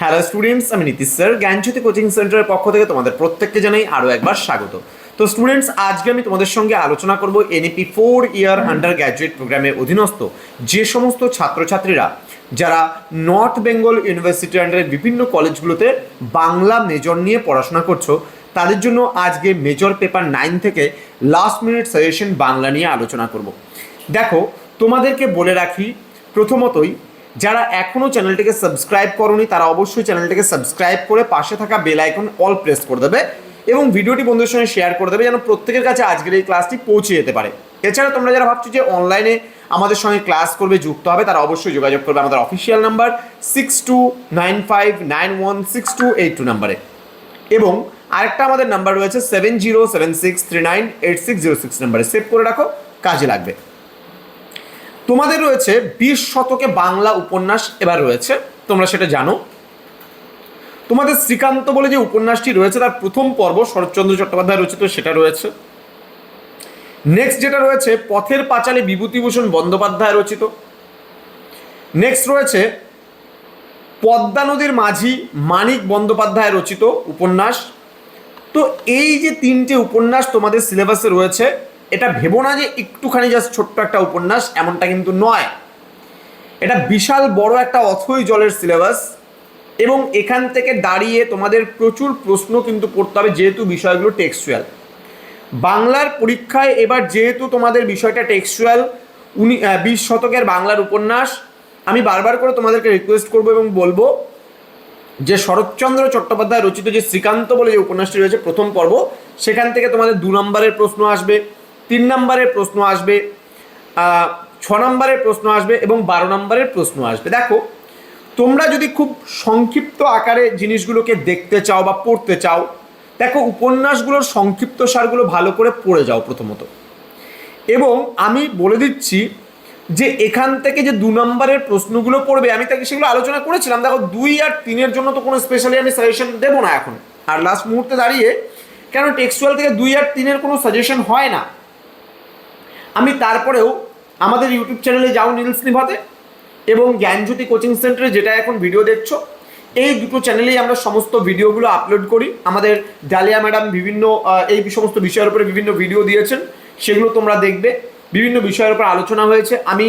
Hello students আমি Nitish sir জ্ঞানজ্যোতি coaching সেন্টারের পক্ষ থেকে তোমাদের প্রত্যেককে জানাই আরও একবার স্বাগত। তো স্টুডেন্টস আজকে আমি তোমাদের সঙ্গে আলোচনা করব NEP four year undergraduate প্রোগ্রামের অধীনস্থ যে সমস্ত ছাত্রছাত্রীরা যারা নর্থ বেঙ্গল ইউনিভার্সিটি আন্ডারের বিভিন্ন কলেজগুলোতে বাংলা মেজর নিয়ে পড়াশোনা করছ, তাদের জন্য আজকে মেজর পেপার নাইন থেকে লাস্ট মিনিট সাজেশন বাংলা নিয়ে আলোচনা করব। দেখো, তোমাদেরকে বলে রাখি, প্রথমতই যারা এখনও চ্যানেলটিকে সাবস্ক্রাইব করনি, তারা অবশ্যই চ্যানেলটিকে সাবস্ক্রাইব করে পাশে থাকা বেল আইকন অল প্রেস করে দেবে এবং ভিডিওটি বন্ধুদের সঙ্গে শেয়ার করে দেবে যেন প্রত্যেকের কাছে আজকের এই ক্লাসটি পৌঁছে যেতে পারে। এছাড়া তোমরা যারা ভাবছ যে অনলাইনে আমাদের সঙ্গে ক্লাস করবে, যুক্ত হবে, তারা অবশ্যই যোগাযোগ করবে আমাদের official number six two nine five nine one six two eight two নাম্বারে। এবং আরেকটা আমাদের নাম্বার রয়েছে seven zero seven six three nine eight six zero six নাম্বারে। সেভ করে রাখো, কাজে লাগবে। তোমাদের রয়েছে বিশ শতকে বাংলা উপন্যাস এবার রয়েছে, তোমরা সেটা জানো। তোমাদের শ্রীকান্ত বলে যে উপন্যাসটি রয়েছে, তার প্রথম পর্ব শরৎচন্দ্র চট্টোপাধ্যায় রচিত, সেটা রয়েছে। নেক্সট যেটা রয়েছে, পথের পাঁচালী বিভূতিভূষণ বন্দ্যোপাধ্যায় রচিত। নেক্সট রয়েছে, পদ্মা নদীর মাঝি মানিক বন্দ্যোপাধ্যায় রচিত উপন্যাস। তো এই যে তিনটে উপন্যাস তোমাদের সিলেবাসে রয়েছে এটা ভেবো না যে একটুখানি জাস্ট ছোট্ট একটা উপন্যাস, এমনটা কিন্তু নয়। এটা বিশাল বড় একটা অথই জলের সিলেবাস এবং এখান থেকে দাঁড়িয়ে তোমাদের প্রচুর প্রশ্ন কিন্তু পড়তে হবে, যেহেতু বিষয়গুলো টেক্সচুয়াল বাংলার পরীক্ষায় এবার যেহেতু তোমাদের বিষয়টা টেক্সচুয়াল উনি বিশ শতকের বাংলার উপন্যাস, আমি বারবার করে তোমাদেরকে রিকোয়েস্ট করব এবং বলব যে শরৎচন্দ্র চট্টোপাধ্যায় রচিত যে শ্রীকান্ত বলে যে উপন্যাসটি রয়েছে প্রথম পর্ব, সেখান থেকে তোমাদের দু নম্বরের প্রশ্ন আসবে। তিন নম্বরের প্রশ্ন আসবে ছ নম্বরের প্রশ্ন আসবে এবং বারো নম্বরের প্রশ্ন আসবে। দেখো, তোমরা যদি খুব সংক্ষিপ্ত আকারে জিনিসগুলোকে দেখতে চাও বা পড়তে চাও, দেখো উপন্যাসগুলোর সংক্ষিপ্ত সারগুলো ভালো করে পড়ে যাও প্রথমত। এবং আমি বলে দিচ্ছি যে এখান থেকে যে দু নম্বরের প্রশ্নগুলো পড়বে, আমি তাকে সেগুলো আলোচনা করেছিলাম। দেখো, দুই আর তিনের জন্য তো কোনো স্পেশালি আমি সাজেশন দেবো না এখন। আর লাস্ট মুহূর্তে দাঁড়িয়ে কেন টেক্সচুয়াল থেকে দুই আর তিনের কোনো সাজেশন হয় না? আমি তারপরেও আমাদের ইউটিউব চ্যানেলে যাও নীলস নিভাতে এবং জ্ঞানজ্যোতি কোচিং সেন্টারে যেটা এখন ভিডিও দেখছ, এই দুটো চ্যানেলেই আমরা সমস্ত ভিডিওগুলো আপলোড করি। আমাদের ডালিয়া ম্যাডাম বিভিন্ন এই সমস্ত বিষয়ের উপরে বিভিন্ন ভিডিও দিয়েছেন, সেগুলো তোমরা দেখবে। বিভিন্ন বিষয়ের উপর আলোচনা হয়েছে। আমি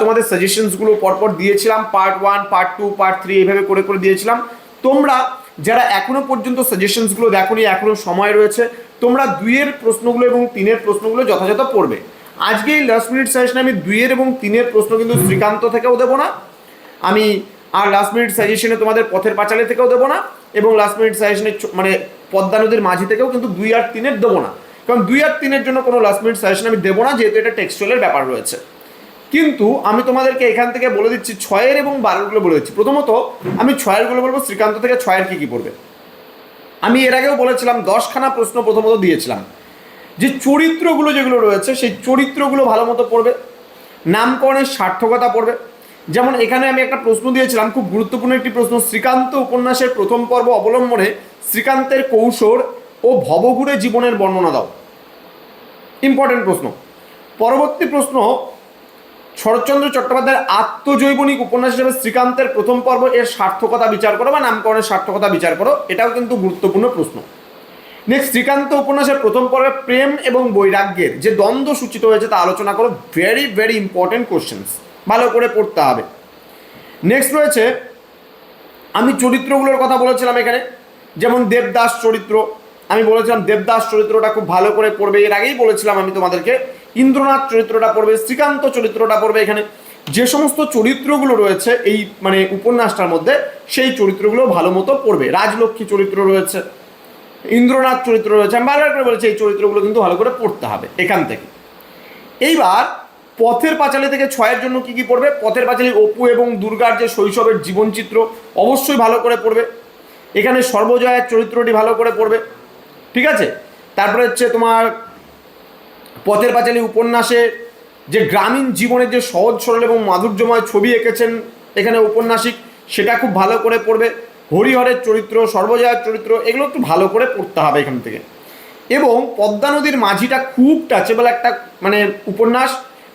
তোমাদের সাজেশনসগুলো পরপর দিয়েছিলাম part one part two part three এইভাবে করে করে দিয়েছিলাম। তোমরা যারা এখনও পর্যন্ত সাজেশনসগুলো দেখোনি, এখনও সময় রয়েছে, তোমরা দুইয়ের প্রশ্নগুলো এবং তিনের প্রশ্নগুলো যথাযথ পড়বে। আজকে এই লাস্ট মিনিট সাজেশনে আমি দুইয়ের এবং তিনের প্রশ্ন কিন্তু শ্রীকান্ত থেকেও দেবো না। আমি আর লাস্ট মিনিট সাজেশনে তোমাদের পথের পাঁচালে থেকেও দেবো না এবং লাস্ট মিনিট সাজেশনে মানে পদ্মা নদীর মাঝি থেকেও কিন্তু দুই আর তিনের দেবো না। কারণ দুই আর তিনের জন্য কোনো লাস্ট মিনিট সাজেশন আমি দেবো না, যেহেতু এটা টেক্সচুয়ালের ব্যাপার রয়েছে। কিন্তু আমি তোমাদেরকে এখান থেকে বলে দিচ্ছি ছয়ের এবং বারোগুলো বলে দিচ্ছি। প্রথমত, আমি ছয়েরগুলো বলব, শ্রীকান্ত থেকে ছয়ের কী কী পড়বে? আমি এর আগেও বলেছিলাম, দশখানা প্রশ্ন প্রথমত দিয়েছিলাম। যে চরিত্রগুলো যেগুলো রয়েছে, সেই চরিত্রগুলো ভালো মতো পড়বে, নামকরণের সার্থকতা পড়বে। যেমন এখানে আমি একটা প্রশ্ন দিয়েছিলাম, খুব গুরুত্বপূর্ণ একটি প্রশ্ন, শ্রীকান্ত উপন্যাসের প্রথম পর্ব অবলম্বনে শ্রীকান্তের কৌশল ও ভবঘুরে জীবনের বর্ণনা দাও। ইম্পর্টেন্ট প্রশ্ন। পরবর্তী প্রশ্ন, শরৎচন্দ্র চট্টোপাধ্যায়ের আত্মজৈবনিক উপন্যাস হিসেবে শ্রীকান্তের প্রথম পর্ব এর সার্থকতা বিচার করো বা নামকরণের সার্থকতা বিচার করো, এটাও কিন্তু গুরুত্বপূর্ণ প্রশ্ন। নেক্সট শ্রীকান্ত উপন্যাসের প্রথম পর্বে প্রেম এবং বৈরাগ্যের যে দ্বন্দ্ব সূচিত হয়েছে তা আলোচনা করো। ভেরি ভেরি ইম্পর্টেন্ট কোশ্চেন্স ভালো করে পড়তে হবে। নেক্সট রয়েছে, আমি চরিত্রগুলোর কথা বলেছিলাম এখানে। যেমন দেবদাস চরিত্র। আমি বলেছিলাম দেবদাস চরিত্রটা খুব ভালো করে পড়বে। এর আগেই বলেছিলাম আমি তোমাদেরকে, ইন্দ্রনাথ চরিত্রটা পড়বে, শ্রীকান্ত চরিত্রটা পড়বে এখানে। যে সমস্ত চরিত্রগুলো রয়েছে এই মানে উপন্যাসটার মধ্যে, সেই চরিত্রগুলো ভালো মতো পড়বে। রাজলক্ষ্মী চরিত্র রয়েছে। ইন্দ্রনাথ চরিত্র রয়েছে, আমি বারবার করে বলেছি, এই চরিত্রগুলো কিন্তু ভালো করে পড়তে হবে এখান থেকে। এইবার পথের পাঁচালী থেকে ছয়ের জন্য কি কি পড়বে? পথের পাঁচালী অপু এবং দুর্গার যে শৈশবের জীবনচিত্র অবশ্যই ভালো করে পড়বে। এখানে সর্বজয়ের চরিত্রটি ভালো করে পড়বে। ঠিক আছে? তারপরে হচ্ছে তোমার পথের পাঁচালী উপন্যাসে যে গ্রামীণ জীবনের যে সহজ, সরল এবং মাধুর্যময় ছবি এঁকেছেন এখানে উপন্যাসিক সেটা খুব ভালো করে পড়বে। হরিহরের চরিত্র, সর্বজয়ার চরিত্র, এগুলো একটু ভালো করে পড়তে হবে এখান থেকে। এবং পদ্মা নদীর মাঝিটা খুব টাচেবল একটা মানে উপন্যাস,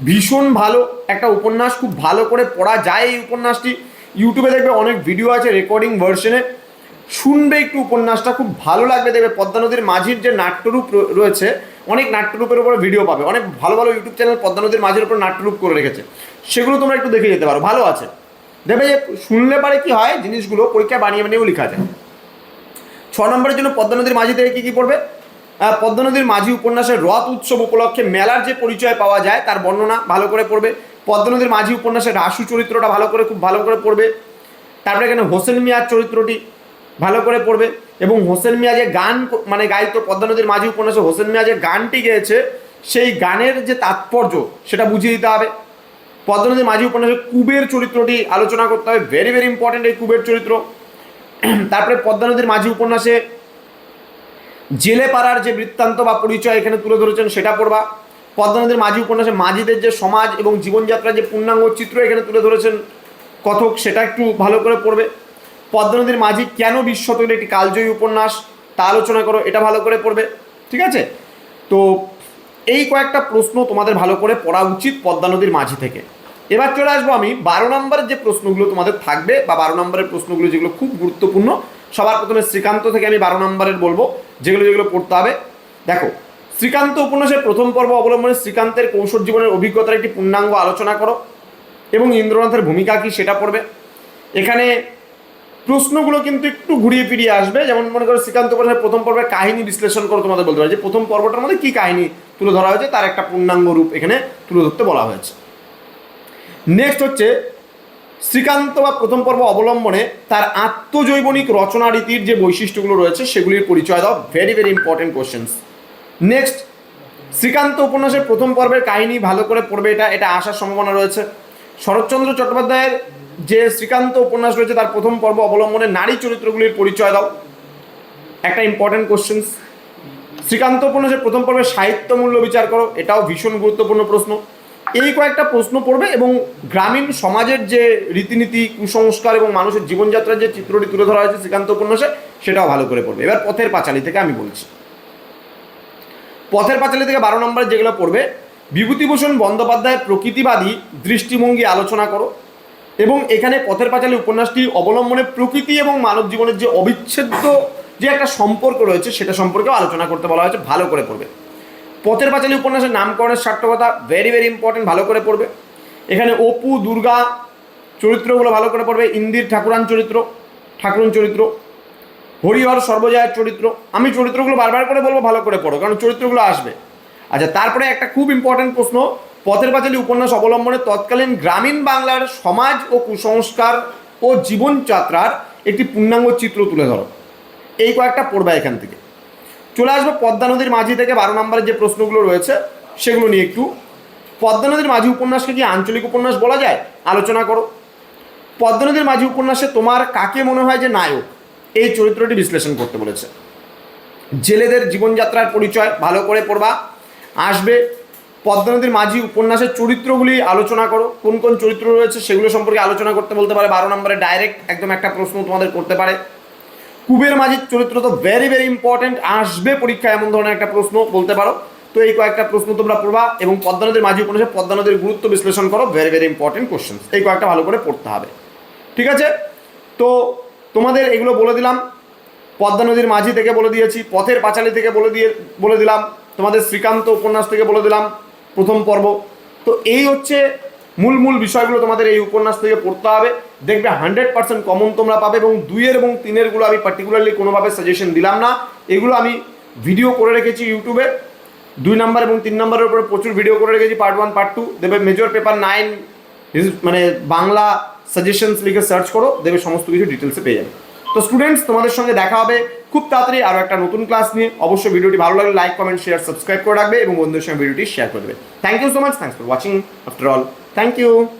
ভীষণ ভালো একটা উপন্যাস, খুব ভালো করে পড়া যায় এই উপন্যাসটি। ইউটিউবে দেখবে অনেক ভিডিও আছে রেকর্ডিং ভার্সনে শুনবে একটু উপন্যাসটা, খুব ভালো লাগবে দেখবে। পদ্মা নদীর মাঝির যে নাট্যরূপ রয়েছে, অনেক নাট্যরূপের উপরে ভিডিও পাবে। অনেক ভালো ভালো ইউটিউব চ্যানেল পদ্মা নদীর মাঝির উপর নাট্যরূপ করে রেখেছে। সেগুলো তোমরা একটু দেখে যেতে পারো। ভালো আছে। দেখবে যে শুনলে পারে কি হয়, জিনিসগুলো পরীক্ষায় বানিয়ে বানিয়েও লেখা যায় ছ নম্বরের জন্য পদ্মা নদীর মাঝি থেকে কী কী পড়বে? পদ্মা নদীর মাঝি উপন্যাসের রথ উৎসব উপলক্ষে মেলার যে পরিচয় পাওয়া যায়, তার বর্ণনা ভালো করে পড়বে। পদ্মা নদীর মাঝি উপন্যাসের রাসু চরিত্রটা ভালো করে, খুব ভালো করে পড়বে। তারপরে এখানে হোসেন মিয়ার চরিত্রটি ভালো করে পড়বে। এবং হোসেন মিয়া যে গান মানে গাইত পদ্মা নদীর মাঝি উপন্যাসে হোসেন মিয়া যে গানটি গেয়েছে, সেই গানের যে তাৎপর্য, সেটা বুঝিয়ে দিতে হবে। পদ্মা নদীর মাঝি উপন্যাসে কুবের চরিত্রটি আলোচনা করতে হবে। ভেরি ভেরি ইম্পর্টেন্ট এই কুবের চরিত্র। তারপরে পদ্মা নদীর মাঝি উপন্যাসে জেলে পাড়ার যে বৃত্তান্ত বা পরিচয় এখানে তুলে ধরেছেন, সেটা পড়বা। পদ্মা নদীর মাঝি উপন্যাসে মাঝিদের যে সমাজ এবং জীবনযাত্রার যে পূর্ণাঙ্গ চিত্র এখানে তুলে ধরেছেন কথক, সেটা একটু ভালো করে পড়বে। পদ্মা নদীর মাঝি কেন বিশ্বতৈর একটি কালজয়ী উপন্যাস, তা আলোচনা করো, এটা ভালো করে পড়বে। ঠিক আছে? তো এই কয়েকটা প্রশ্ন তোমাদের ভালো করে পড়া উচিত পদ্মা নদীর মাঝি থেকে। এবার চলে আসব আমি বারো নম্বরের যে প্রশ্নগুলো তোমাদের থাকবে বা বারো নম্বরের প্রশ্নগুলো যেগুলো খুব গুরুত্বপূর্ণ, সবার প্রথমে শ্রীকান্ত থেকে আমি বারো নম্বরের বলব, যেগুলো যেগুলো পড়তে হবে। দেখো, শ্রীকান্ত উপন্যাসের প্রথম পর্ব অবলম্বনে শ্রীকান্তের কৌশল জীবনের অভিজ্ঞতার একটি পূর্ণাঙ্গ আলোচনা করো এবং ইন্দ্রনাথের ভূমিকা কি সেটা পড়বে। এখানে প্রশ্নগুলো কিন্তু একটু ঘুরিয়ে ফিরিয়ে আসবে, যেমন মনে করো শ্রীকান্ত উপন্যাসের প্রথম পর্বের কাহিনী বিশ্লেষণ করে তোমাদের বলতে পারে, যে প্রথম পর্বটার মধ্যে কি কাহিনী তুলে ধরা হয়েছে, তার একটা পূর্ণাঙ্গ রূপ এখানে তুলে ধরতে বলা হয়েছে। নেক্সট হচ্ছে শ্রীকান্ত বা প্রথম পর্ব অবলম্বনে তার আত্মজৈবনিক রচনা রীতির যে বৈশিষ্ট্যগুলো রয়েছে, সেগুলির পরিচয় দাও। Very very important questions next Srikanta উপন্যাসের প্রথম পর্বের কাহিনী ভালো করে পড়বে এটা এটা আসার সম্ভাবনা রয়েছে। শরৎচন্দ্র চট্টোপাধ্যায়ের যে শ্রীকান্ত উপন্যাস রয়েছে, তার প্রথম পর্ব অবলম্বনে নারী চরিত্রগুলির পরিচয় দাও। একটা ইম্পর্টেন্ট কোশ্চেন্স শ্রীকান্ত উপন্যাসের প্রথম পর্বে সাহিত্য মূল্য বিচার করো, এটাও ভীষণ গুরুত্বপূর্ণ প্রশ্ন। এই কয়েকটা প্রশ্ন পড়বে এবং গ্রামীণ সমাজের যে রীতিনীতি, কুসংস্কার এবং মানুষের জীবনযাত্রার যে চিত্রটি তুলে ধরা হয়েছে শ্রীকান্ত উপন্যাসে, সেটাও ভালো করে পড়বে। এবার পথের পাঁচালী থেকে আমি বলছি। পথের পাঁচালী থেকে বারো নম্বরে যেগুলো পড়বে, বিভূতিভূষণ বন্দ্যোপাধ্যায়ের প্রকৃতিবাদী দৃষ্টিভঙ্গি আলোচনা করো এবং এখানে পথের পাঁচালী উপন্যাসটি অবলম্বনে প্রকৃতি এবং মানব জীবনের যে অবিচ্ছেদ্য যে একটা সম্পর্ক রয়েছে, সেটা সম্পর্কেও আলোচনা করতে বলা হয়েছে, ভালো করে পড়বে। পথের পাঁচালী উপন্যাসের নামকরণের সার্থকতা ভেরি ভেরি ইম্পর্টেন্ট ভালো করে পড়বে। এখানে অপু, দুর্গা চরিত্রগুলো ভালো করে পড়বে। ইন্দির ঠাকুরান চরিত্র, ঠাকুরন চরিত্র, হরিহর সর্বজয়ের চরিত্র। আমি চরিত্রগুলো বারবার করে বলব, ভালো করে পড়ো, কারণ চরিত্রগুলো আসবে। আচ্ছা তারপরে একটা খুব ইম্পর্টেন্ট প্রশ্ন, পথের পাঁচালী উপন্যাস অবলম্বনে তৎকালীন গ্রামীণ বাংলার সমাজ ও কুসংস্কার ও জীবনযাত্রার একটি পূর্ণাঙ্গ চিত্র তুলে ধরো। এই কয়েকটা পড়বে এখান থেকে। চলে আসব পদ্মা নদীর মাঝি থেকে বারো নম্বরের যে প্রশ্নগুলো রয়েছে, সেগুলো নিয়ে একটু পদ্মা নদীর মাঝি উপন্যাসকে কি আঞ্চলিক উপন্যাস বলা যায়? আলোচনা করো। পদ্মা নদীর মাঝি উপন্যাসে তোমার কাকে মনে হয় যে নায়ক? এই চরিত্রটি বিশ্লেষণ করতে বলেছে। জেলেদের জীবনযাত্রার পরিচয় ভালো করে পড়বা। আসবে পদ্মা নদীর মাঝি উপন্যাসের চরিত্রগুলি আলোচনা করো। কোন কোন চরিত্র রয়েছে সেগুলো সম্পর্কে আলোচনা করতে বলতে পারে। বারো নম্বরে ডাইরেক্ট একদম একটা প্রশ্ন তোমাদের করতে পারে। কুবের মাঝির চরিত্র তো ভেরি ভেরি ইম্পর্টেন্ট আসবে পরীক্ষায় এমন ধরনের একটা প্রশ্ন, বলতে পারো। তো এই কয়েকটা প্রশ্ন তোমরা পড়বা এবং পদ্মা নদীর মাঝি উপন্যাসে পদ্মা নদীর গুরুত্ব বিশ্লেষণ করো। ভেরি ভেরি ইম্পর্টেন্ট কোশ্চেন এই কয়েকটা ভালো করে পড়তে হবে। ঠিক আছে? তো তোমাদের এগুলো বলে দিলাম। পদ্মা নদীর মাঝি থেকে বলে দিয়েছি, পথের পাঁচালী থেকে বলে দিয়ে, বলে দিলাম। তোমাদের শ্রীকান্ত উপন্যাস থেকে বলে দিলাম প্রথম পর্ব। তো এই হচ্ছে মূল মূল বিষয়গুলো তোমাদের এই উপন্যাস থেকে পড়তে হবে। দেখবে হান্ড্রেড পার্সেন্ট কমন তোমরা পাবে এবং দুইয়ের এবং তিনেরগুলো আমি পার্টিকুলারলি কোনোভাবে সাজেশন দিলাম না। এগুলো আমি ভিডিও করে রেখেছি ইউটিউবে। দুই নাম্বার এবং তিন নাম্বারের উপরে প্রচুর ভিডিও করে রেখেছি পার্ট ওয়ান পার্ট টু দেবে মেজর পেপার নাইন মানে বাংলা সাজেশনস লিখে সার্চ করো দেবে সমস্ত কিছু ডিটেলসে পেয়ে যাবে। তো স্টুডেন্টস তোমাদের সঙ্গে দেখা হবে খুব তাড়াতাড়ি আরও একটা নতুন ক্লাস নিয়ে। অবশ্যই ভিডিওটি ভালো লাগলে লাইক কমেন্ট শেয়ার সাবস্ক্রাইব করে রাখবে এবং বন্ধুদের সঙ্গে ভিডিওটি শেয়ার করে দেবে। Thank you so much thanks for watching after all thank you